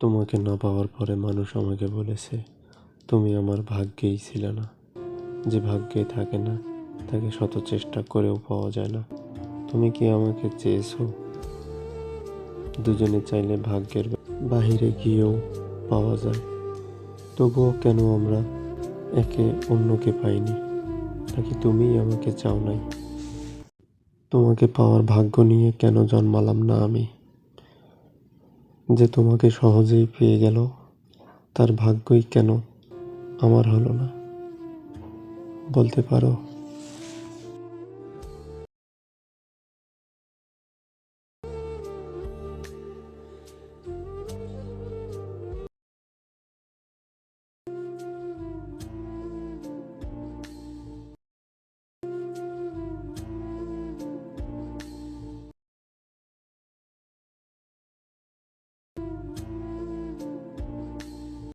তোমাকে না পাওয়ার পরে মানুষ আমাকে বলেছে, তুমি আমার ভাগ্যেই ছিলে না। যে ভাগ্যে থাকে না, তাকে শত চেষ্টা করেও পাওয়া যায় না। তুমি কি আমাকে চেয়েছো? দুজনে চাইলে ভাগ্যের বাহিরে গিয়েও পাওয়া যায়। তবুও কেন আমরা একে অন্যকে পাইনি? নাকি তুমিই আমাকে চাও নাই? তোমাকে পাওয়ার ভাগ্য নিয়ে কেন জন্মালাম না আমি? যে তোমাকে সহজেই পেয়ে গেল তার ভাগ্যই কেন আমার হলো না? বলতে পারো